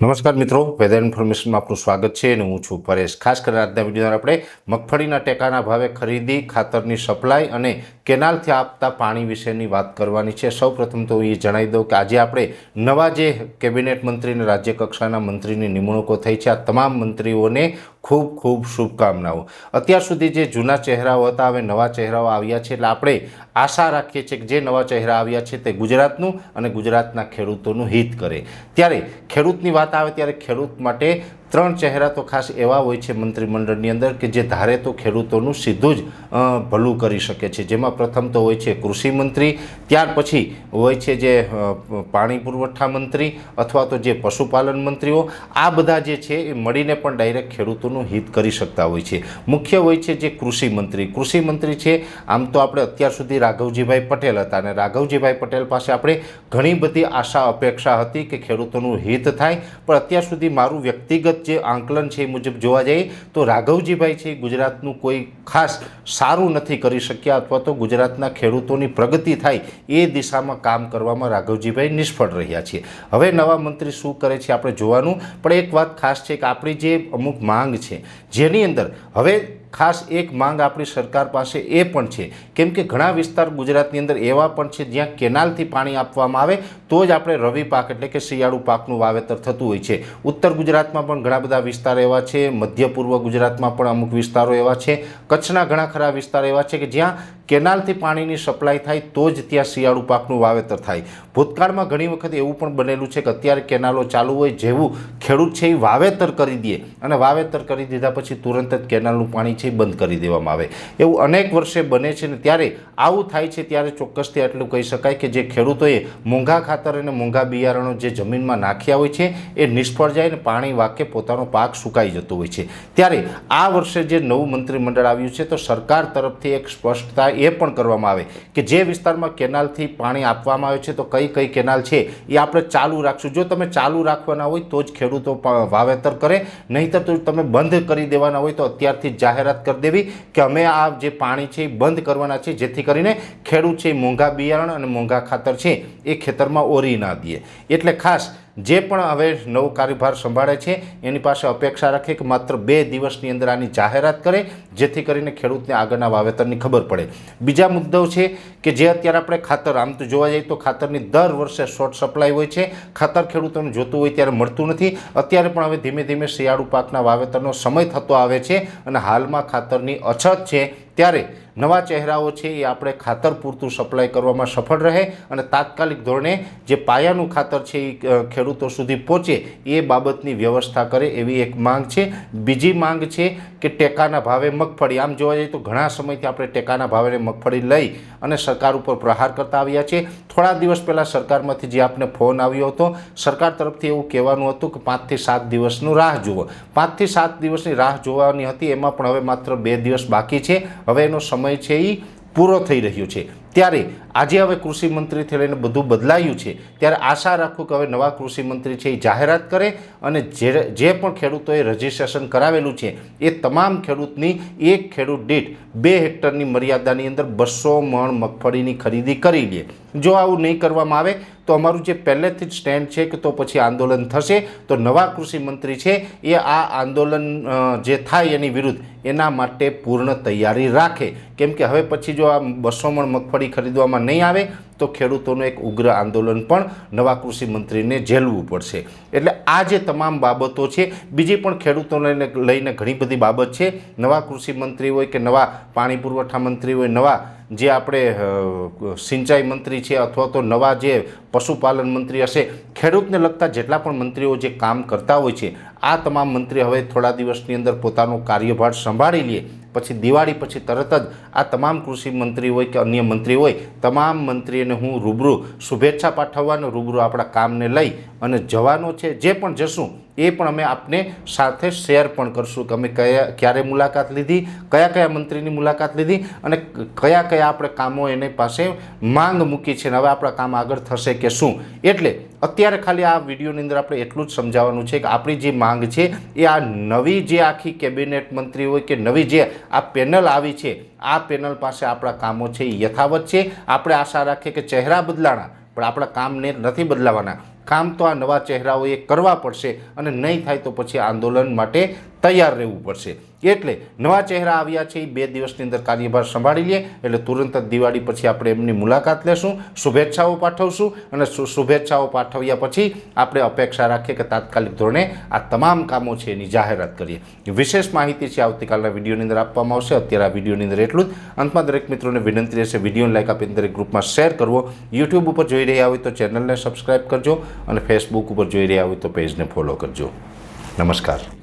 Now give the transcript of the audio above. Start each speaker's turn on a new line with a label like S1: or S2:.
S1: નમસ્કાર મિત્રો વેધર ઇન્ફોર્મેશનમાં આપનું સ્વાગત છે અને હું છું પરેશ. ખાસ કરીને આજના વિડીયોમાં આપણે મગફળીના ટેકાના ભાવે ખરીદી, ખાતરની સપ્લાય અને કેનાલથી આપતા પાણી વિશેની વાત કરવાની છે. સૌપ્રથમ તો એ જણાવી દઉં કે આજે આપણે નવા જે કેબિનેટ મંત્રી અને રાજ્ય કક્ષાના મંત્રીની નિમણૂકો થઈ છે. આ તમામ મંત્રીઓને ખૂબ ખૂબ શુભકામનાઓ. અત્યાર સુધી જે જૂના ચહેરાઓ હતા, હવે નવા ચહેરાઓ આવ્યા છે એટલે આપણે આશા રાખીએ છીએ કે જે નવા ચહેરા આવ્યા છે તે ગુજરાતનું અને ગુજરાતના ખેડૂતોનું હિત કરે. ત્યારે ખેડૂતની વાત આવે ત્યારે ખેડૂત માટે ત્રણ ચહેરા તો ખાસ એવા હોય છે મંત્રીમંડળની અંદર કે જે ધારે તો ખેડૂતોનું સીધું જ ભલું કરી શકે છે. જેમાં પ્રથમ તો હોય છે કૃષિ મંત્રી, ત્યાર પછી હોય છે જે પાણી પુરવઠા મંત્રી અથવા તો જે પશુપાલન મંત્રીઓ, આ બધા જે છે એ મળીને પણ ડાયરેક્ટ ખેડૂતોનું હિત કરી શકતા હોય છે. મુખ્ય હોય છે જે કૃષિ મંત્રી. કૃષિ મંત્રી છે, આમ તો આપણે અત્યાર સુધી રાઘવજીભાઈ પટેલ હતા અને રાઘવજીભાઈ પટેલ પાસે આપણે ઘણી બધી આશા અપેક્ષા હતી કે ખેડૂતોનું હિત થાય, પણ અત્યાર સુધી મારું વ્યક્તિગત જે આંકલન છે એ મુજબ જોવા જઈએ તો રાઘવજીભાઈ છે ગુજરાતનું કોઈ ખાસ સારું નથી કરી શક્યા અથવા તો ગુજરાતના ખેડૂતોની પ્રગતિ થાય એ દિશામાં કામ કરવામાં રાઘવજીભાઈ નિષ્ફળ રહ્યા છે. હવે નવા મંત્રી શું કરે છે આપણે જોવાનું. પણ એક વાત ખાસ છે કે આપણી જે અમુક માંગ છે, જેની અંદર હવે ખાસ એક માંગ આપણી સરકાર પાસે એ પણ છે. કેમ કે ઘણા વિસ્તાર ગુજરાતની અંદર એવા પણ છે જ્યાં કેનાલથી પાણી આપવામાં આવે, તો જ આપણે રવિ પાક એટલે કે શિયાળુ પાકનું વાવેતર થતું હોય છે. ઉત્તર ગુજરાતમાં પણ ઘણા બધા વિસ્તાર એવા છે, મધ્ય પૂર્વ ગુજરાતમાં પણ અમુક વિસ્તારો એવા છે, કચ્છના ઘણા ખરા વિસ્તાર એવા છે કે જ્યાં કેનાલથી પાણીની સપ્લાય થાય તો જ ત્યાં શિયાળુ પાકનું વાવેતર થાય. ભૂતકાળમાં ઘણી વખત એવું પણ બનેલું છે કે અત્યારે કેનાલો ચાલુ હોય જેવું ખેડૂત છે એ વાવેતર કરી દે અને વાવેતર કરી દીધા પછી તુરંત જ કેનાલનું પાણી છે બંધ કરી દેવામાં આવે. એવું અનેક વર્ષે બને છે ને ત્યારે આવું થાય છે ત્યારે ચોક્કસથી એટલું કહી શકાય કે જે ખેડૂતોએ મોંઘા ખાતર અને મોંઘા બિયારણો જે જમીનમાં નાખ્યા હોય છે એ નિષ્ફળ જાય ને પાણી વાકે પોતાનો પાક સુકાઈ જતો હોય છે. ત્યારે આ વર્ષે જે નવું મંત્રીમંડળ આવ્યું છે તો સરકાર તરફથી એક સ્પષ્ટતા એ પણ કરવામાં આવે કે જે વિસ્તારમાં કેનાલથી પાણી આપવામાં આવે છે, તો કઈ કઈ કેનાલ છે, એ આપણે ચાલુ રાખશું. જો તમે ચાલુ રાખવાના હોય, તો જ ખેડૂતો વાવેતર કરે. નહીંતર તો તમે બંધ કરી દેવાના હોય, તો અત્યારથી જાહેરાત કરી દેવી કે અમે આ જે પાણી છે, એ બંધ કરવાના છે, જેથી કરીને ખેડૂત છે મોંઘા બિયારણ અને મોંઘા ખાતર છે, એ ખેતરમાં ઓરી ના દે. એટલે ખાસ જે પણ હવે નવો કાર્યભાર સંભાળે છે, એની પાસે અપેક્ષા રાખે કે માત્ર બે દિવસની અંદર આની જાહેરાત કરે, જેથી કરીને ખેડૂતને આગળના વાવેતરની ખબર પડે. બીજા મુદ્દો છે કે જે અત્યારે આપણે ખાતર, આમ તો જોવા જઈએ તો ખાતરની દર વર્ષે શોર્ટ સપ્લાય હોય છે, ખાતર ખેડૂતોને જોતું હોય ત્યારે મળતું નથી. અત્યારે પણ હવે ધીમે ધીમે શિયાળુ પાકના વાવેતરનો સમય થતો આવે છે અને હાલમાં ખાતરની અછત છે, ત્યારે નવા ચહેરાઓ છે એ આપણે ખાતર પૂરતું સપ્લાય કરવામાં સફળ રહે અને તાત્કાલિક ધોરણે જે પાયાનું ખાતર છે એ ખેડૂતો સુધી પહોંચે એ બાબતની વ્યવસ્થા કરે એવી એક માંગ છે. બીજી માંગ છે કે ટેકાના ભાવે મગફળી, આમ જોવા જઈએ તો ઘણા સમયથી આપણે ટેકાના ભાવે મગફળી લઈ અને સરકાર ઉપર પ્રહાર કરતા આવ્યા છે. થોડા દિવસ પહેલાં સરકારમાંથી જે આપને ફોન આવ્યો હતો, સરકાર તરફથી એવું કહેવાનું હતું કે પાંચથી સાત દિવસનું રાહ જુઓ. પાંચથી સાત દિવસની રાહ જોવાની હતી, એમાં પણ હવે માત્ર બે દિવસ બાકી છે. હવે એનો સમય છે એ પૂરો થઈ રહ્યો છે. ત્યારે આજે હવે કૃષિ મંત્રીથી લઈને બધું બદલાયું છે. ત્યારે આશા રાખું કે હવે નવા કૃષિ મંત્રી છે એ જાહેરાત કરે અને જે જે પણ ખેડૂતોએ રજિસ્ટ્રેશન કરાવેલું છે એ તમામ ખેડૂતની એક ખેડૂત દીઠ બે હેક્ટરની મર્યાદાની અંદર બસો મણ મગફળીની ખરીદી કરી લે. જો આવું નહીં કરવામાં આવે તો અમારું જે પહેલેથી જ સ્ટેન્ડ છે કે તો પછી આંદોલન થશે, તો નવા કૃષિ મંત્રી છે એ આ આંદોલન જે થાય એની વિરુદ્ધ એના માટે પૂર્ણ તૈયારી રાખે. કેમ કે હવે પછી જો આ બસો મણ મગફળી ખરીદવામાં નહીં આવે, તો ખેડૂતોનું એક ઉગ્ર આંદોલન પણ નવા કૃષિ મંત્રીને ઝેલવું પડશે. એટલે આ જે તમામ બાબતો છે, બીજી પણ ખેડૂતોને લઈને લઈને ઘણી બધી બાબત છે. નવા કૃષિ મંત્રી હોય કે નવા પાણી પુરવઠા મંત્રી હોય, નવા જે આપણે સિંચાઈ મંત્રી છે અથવા તો નવા જે પશુપાલન મંત્રી હશે, ખેડૂતને લગતા જેટલા પણ મંત્રીઓ જે કામ કરતા હોય છે, આ તમામ મંત્રી હવે થોડા દિવસની અંદર પોતાનો કાર્યભાર સંભાળી લે. પછી દિવાળી પછી તરત જ આ તમામ કૃષિ મંત્રી હોય કે અન્ય મંત્રી હોય, તમામ મંત્રીઓને હું રૂબરૂ શુભેચ્છા પાઠવવાનો, રૂબરૂ આપણા કામને લઈ અને જવાનો છે, જે પણ જશું એ પણ અમે આપને સાથે શેર પણ કરશું કે અમે કયા, ક્યારે મુલાકાત લીધી, કયા કયા મંત્રીની મુલાકાત લીધી અને કયા કયા આપણે કામો એની પાસે માંગ મૂકી છે અને હવે આપણા કામ આગળ થશે કે શું? એટલે અત્યારે ખાલી આ વિડીયોની અંદર આપણે એટલું જ સમજાવવાનું છે કે આપણી જે માંગ છે એ આ નવી જે આખી કેબિનેટ મંત્રી હોય કે નવી જે આ પેનલ આવી છે, આ પેનલ પાસે આપણા કામો છે એ યથાવત છે. આપણે આશા રાખીએ કે ચહેરા બદલાણા, પણ આપણા કામને નથી બદલાવાના. કામ તો આ નવા ચહેરાઓએ કરવા પડશે અને નહીં થાય તો પછી આંદોલન માટે તૈયાર રહેવું પડશે. એટલે નવા ચહેરા આવ્યા છે એ બે દિવસની અંદર કાર્યભાર સંભાળી લે, એટલે તુરંત જ દિવાળી પછી આપણે એમની મુલાકાત લેશું, શુભેચ્છાઓ પાઠવશું અને શુભેચ્છાઓ પાઠવ્યા પછી આપણે અપેક્ષા રાખીએ કે તાત્કાલિક ધોરણે આ તમામ કામો છે એની જાહેરાત કરીએ. વિશેષ માહિતી છે આવતીકાલના વિડીયોની અંદર આપવામાં આવશે. અત્યારે આ વિડીયોની અંદર એટલું જ. અંતમાં દરેક મિત્રોને વિનંતી રહેશે વિડીયોને લાઈક આપીને દરેક ગ્રુપમાં શેર કરવો. યુટ્યુબ ઉપર જોઈ રહ્યા હોય તો ચેનલને સબસ્ક્રાઈબ કરજો અને ફેસબુક ઉપર જોઈ રહ્યા હોય તો પેજને ફોલો કરજો. નમસ્કાર.